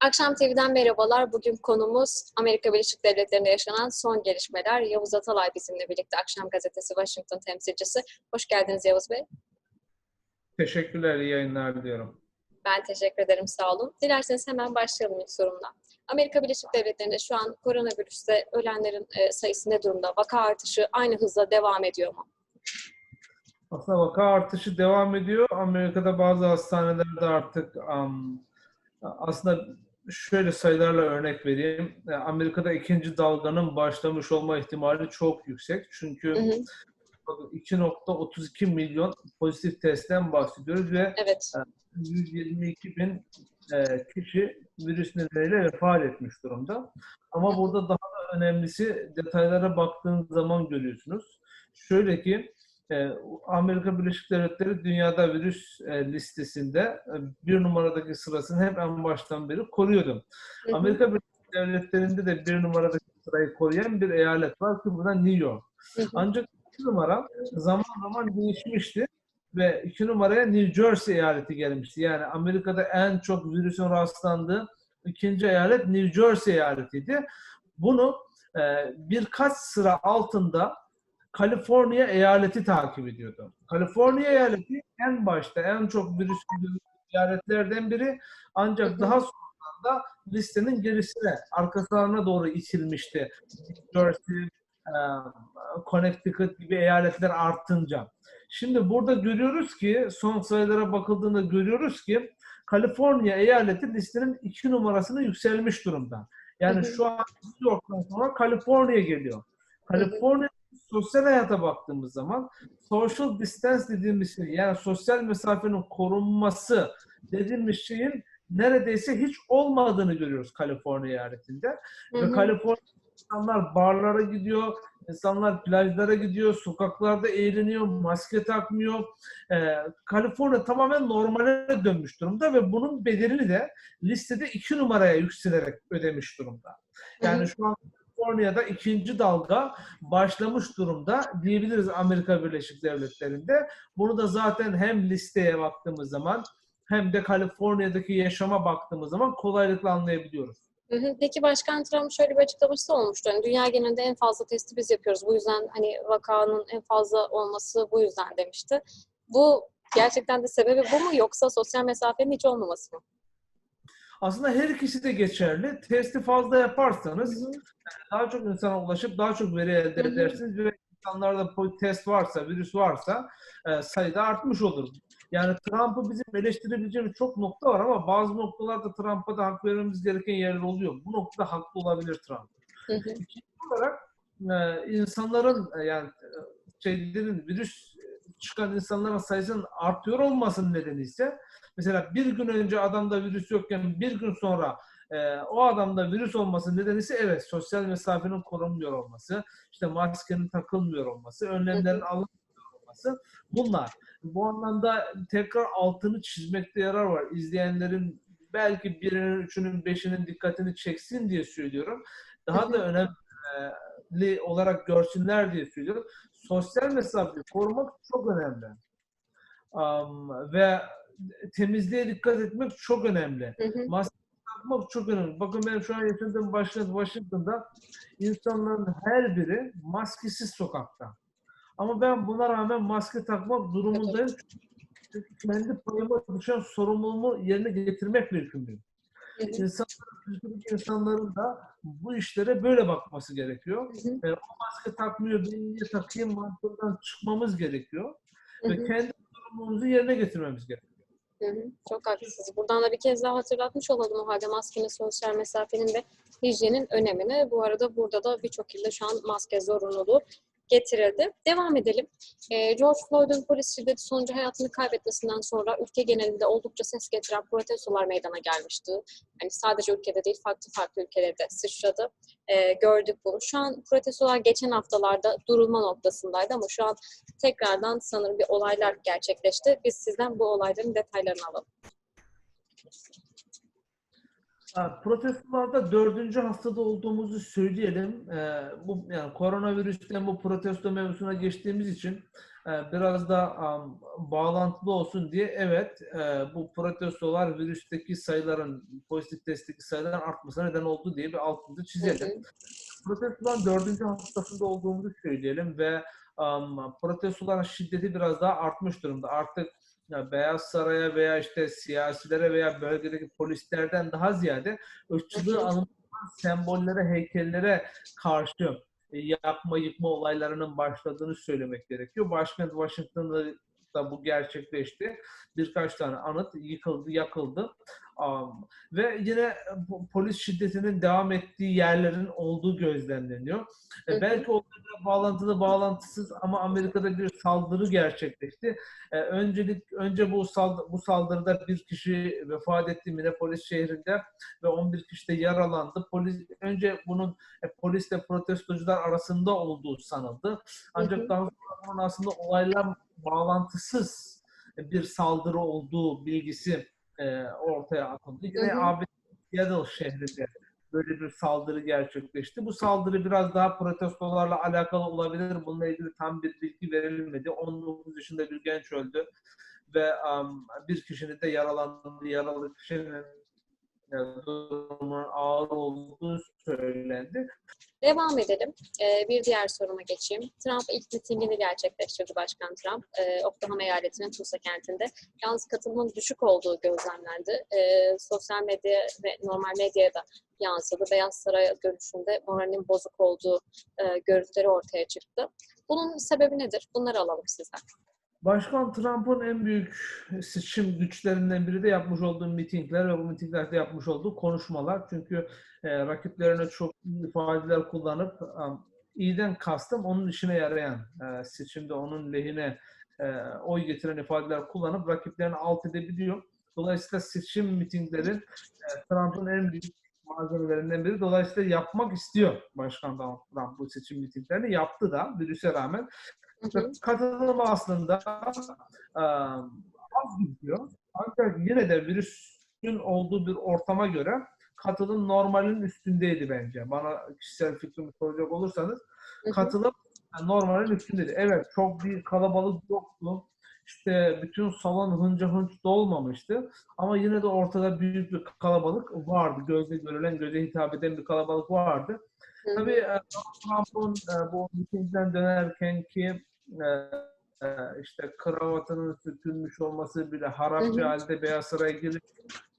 Akşam TV'den merhabalar. Bugün konumuz Amerika Birleşik Devletleri'nde yaşanan son gelişmeler. Yavuz Atalay bizimle birlikte Akşam Gazetesi Washington temsilcisi. Hoş geldiniz Yavuz Bey. Teşekkürler, iyi yayınlar diliyorum. Ben teşekkür ederim, sağ olun. Dilerseniz hemen başlayalım ilk sorumla. Amerika Birleşik Devletleri'nde şu an koronavirüste ölenlerin e, sayısı ne durumda? Vaka artışı aynı hızla devam ediyor mu? Aslında vaka artışı devam ediyor. Amerika'da bazı hastanelerde artık um, aslında şöyle sayılarla örnek vereyim. E, Amerika'da ikinci dalganın başlamış olma ihtimali çok yüksek. Çünkü Hı hı, 2.32 milyon pozitif testten bahsediyoruz ve evet. 122 bin e, kişi virüs nedeniyle vefat etmiş durumda. Ama burada daha da önemlisi detaylara baktığınız zaman görüyorsunuz. Şöyle ki e, Amerika Birleşik Devletleri dünyada virüs e, listesinde e, bir numaradaki sırasını hep en baştan beri koruyordu. Hı hı, Amerika Birleşik Devletleri'nde de bir numaradaki sırayı koruyan bir eyalet var ki bu da New York. hı Ancak iki numara zaman zaman değişmişti ve iki numaraya New Jersey eyaleti gelmişti. Yani Amerika'da en çok virüsün rastlandığı ikinci eyalet New Jersey eyaletiydi. Bunu e, birkaç sıra altında Kaliforniya eyaleti takip ediyordu. Kaliforniya eyaleti en başta en çok virüs eyaletlerden biri ancak daha sonradan da listenin gerisine, arkalarına doğru itilmişti. Jersey, e, Connecticut gibi eyaletler artınca. Şimdi burada görüyoruz ki son sayılara bakıldığında görüyoruz ki Kaliforniya eyaleti listenin iki numarasına yükselmiş durumda. Yani Hı hı. şu an New York'tan sonra Kaliforniya geliyor. Kaliforniya sosyal hayata baktığımız zaman social distance dediğimiz şey yani sosyal mesafenin korunması dediğimiz şeyin neredeyse hiç olmadığını görüyoruz Kaliforniya eyaletinde. hı Ve. Kaliforniya insanlar barlara gidiyor, insanlar plajlara gidiyor, sokaklarda eğleniyor, maske takmıyor. Ee, Kaliforniya tamamen normale dönmüş durumda ve bunun bedelini de listede iki numaraya yükselerek ödemiş durumda. Hı Yani hı. şu an Kaliforniya'da ikinci dalga başlamış durumda diyebiliriz Amerika Birleşik Devletleri'nde. Bunu da zaten hem listeye baktığımız zaman hem de Kaliforniya'daki yaşama baktığımız zaman kolaylıkla anlayabiliyoruz. Peki Başkan Trump şöyle bir açıklaması olmuştu. Hani dünya genelinde en fazla testi biz yapıyoruz. Bu yüzden hani vakanın en fazla olması bu yüzden demişti. Bu gerçekten de sebebi bu mu yoksa sosyal mesafenin hiç olmaması mı? Aslında her ikisi de geçerli. Testi fazla yaparsanız hı. daha çok insana ulaşıp daha çok veri elde edersiniz ve insanlarda test varsa, virüs varsa e, sayıda artmış olur. Yani Trump'ı bizim eleştirebileceğimiz çok nokta var ama bazı noktalarda Trump'a da hak vermemiz gereken yerler oluyor. Bu noktada haklı olabilir Trump. İkinci olarak e, insanların e, yani e, şeylerin virüs çıkan insanların sayısının artıyor olmasının nedeni ise mesela bir gün önce adamda virüs yokken bir gün sonra e, o adamda virüs olması nedeni ise evet sosyal mesafenin korunmuyor olması, işte maskenin takılmıyor olması, önlemlerin alınmıyor olması bunlar. Bu anlamda tekrar altını çizmekte yarar var. İzleyenlerin belki birinin, üçünün, beşinin dikkatini çeksin diye söylüyorum. Daha da önemli olarak görsünler diye söylüyorum. Sosyal mesafeyi korumak çok önemli. Um, ve temizliğe dikkat etmek çok önemli. Hı hı. Maske takmak çok önemli. Bakın benim şu an yaşadığım başkent Washington'da insanların her biri maskesiz sokakta. Ama ben buna rağmen maske takmak durumundayım. Çünkü kendi payıma düşen sorumluluğumu yerine getirmek mümkün. Hı hı. İnsanların, insanların da bu işlere böyle bakması gerekiyor. Hı hı. E, o maske takmıyor, ben niye takayım mantığından çıkmamız gerekiyor. Hı Ve hı. kendi sorumluluğumuzu yerine getirmemiz gerekiyor. Hı hı, Çok haklısınız. Buradan da bir kez daha hatırlatmış olalım o halde maskenin, sosyal mesafenin ve hijyenin önemini. Bu arada burada da birçok ilde şu an maske zorunluluğu getirildi. Devam edelim. Ee, George Floyd'un polis şiddeti sonucu hayatını kaybetmesinden sonra ülke genelinde oldukça ses getiren protestolar meydana gelmişti. Yani sadece ülkede değil farklı farklı ülkelerde sıçradı. Ee, gördük bunu. Şu an protestolar geçen haftalarda durulma noktasındaydı ama şu an tekrardan sanırım bir olaylar gerçekleşti. Biz sizden bu olayların detaylarını alalım. Protestolarda dördüncü haftada olduğumuzu söyleyelim. Ee, bu yani koronavirüsten bu protesto mevzusuna geçtiğimiz için e, biraz da bağlantılı olsun diye evet e, bu protestolar virüsteki sayıların pozitif testteki sayıların artmasına neden oldu diye bir altını çizelim. Protestoların dördüncü haftasında olduğumuzu söyleyelim ve protestoların şiddeti biraz daha artmış durumda. Artık ya Beyaz Saray'a veya işte siyasilere veya bölgedeki polislerden daha ziyade ırkçılığı anımsatan sembollere, heykellere karşı e, yakma yıkma olaylarının başladığını söylemek gerekiyor. Başkent Washington'da da bu gerçekleşti. Birkaç tane anıt yıkıldı, yakıldı. Um, ve yine polis şiddetinin devam ettiği yerlerin olduğu gözlemleniyor. E, belki olayla bağlantılı bağlantısız ama Amerika'da bir saldırı gerçekleşti. E, öncelik önce bu saldı, bu saldırıda bir kişi vefat etti Minneapolis şehrinde ve 11 kişi de yaralandı. Polis önce bunun e, polisle protestocular arasında olduğu sanıldı. Ancak Hı hı. daha sonra bunun aslında olayla bağlantısız bir saldırı olduğu bilgisi e, ortaya atıldı. Yine Hı hı. AB Seattle şehrinde böyle bir saldırı gerçekleşti. Bu saldırı biraz daha protestolarla alakalı olabilir. Bununla ilgili tam bir bilgi verilmedi. 19 yaşında bir genç öldü ve um, bir kişinin de yaralandığı, yaralı kişinin durumunun ağır olduğu söylendi. Devam edelim. Ee, bir diğer soruma geçeyim. Trump ilk mitingini gerçekleştirdi Başkan Trump. Ee, Oklahoma eyaletinin Tulsa kentinde. Yalnız katılımın düşük olduğu gözlemlendi. Ee, sosyal medya ve normal medyaya da yansıdı. Beyaz Saray görüşünde moralinin bozuk olduğu e, görüntüleri ortaya çıktı. Bunun sebebi nedir? Bunları alalım sizden. Başkan Trump'ın en büyük seçim güçlerinden biri de yapmış olduğu mitingler ve bu mitinglerde yapmış olduğu konuşmalar. Çünkü e, rakiplerine çok ifadeler kullanıp um, iyiden kastım onun işine yarayan, e, seçimde onun lehine e, oy getiren ifadeler kullanıp rakiplerini alt edebiliyor. Dolayısıyla seçim mitinglerin e, Trump'ın en büyük malzemelerinden biri. Dolayısıyla yapmak istiyor Başkan Donald Trump bu seçim mitinglerini. Yaptı da virüse rağmen. Hı aslında e, az gidiyor. Ancak yine de virüsün olduğu bir ortama göre katılım normalin üstündeydi bence. Bana kişisel fikrimi soracak olursanız katılım normalin üstündeydi. Evet çok bir kalabalık yoktu. İşte bütün salon hınca hınç dolmamıştı. Ama yine de ortada büyük bir kalabalık vardı. Gözle görülen, göze hitap eden bir kalabalık vardı. Tabii e, Trump'ın e, bu mitingden dönerken ki e, e, işte kravatının sürtülmüş olması bile harap bir halde Beyaz Saray'a girip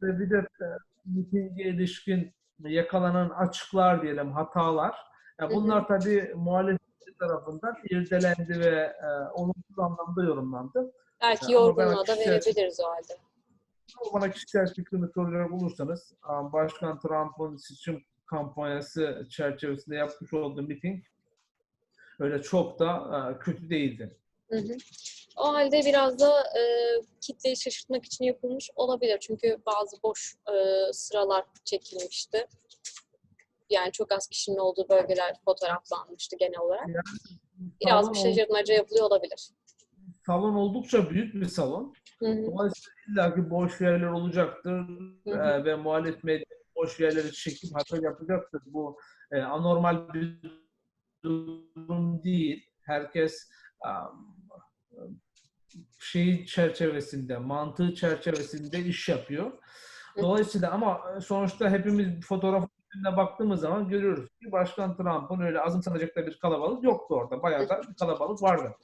ve bir de e, mitinge ilişkin yakalanan açıklar diyelim hatalar. Ya Hı hı. bunlar tabii muhalefet tarafından irdelendi ve e, olumsuz anlamda yorumlandı. Belki Ama ben yorgunluğa da verebiliriz o halde. Bana kişisel fikrimi soracak olursanız um, Başkan Trump'ın seçim kampanyası çerçevesinde yapmış olduğu miting öyle çok da e, kötü değildi. Hı hı. O halde biraz da e, kitleyi şaşırtmak için yapılmış olabilir. Çünkü bazı boş e, sıralar çekilmişti. Yani çok az kişinin olduğu bölgeler fotoğraflanmıştı genel olarak. Biraz bir şaşırtmaca yapılıyor olabilir. salon oldukça büyük bir salon. Hı hı. Dolayısıyla illaki boş yerler olacaktır Hı hı. e, ve muhalif medya boş yerleri çekip hata yapacaktır. Bu e, anormal bir durum değil. Herkes şeyi çerçevesinde, mantığı çerçevesinde iş yapıyor. Dolayısıyla ama sonuçta hepimiz fotoğraf baktığımız zaman görüyoruz ki Başkan Trump'ın öyle azımsanacak da bir kalabalık yoktu orada. Bayağı da bir kalabalık vardı.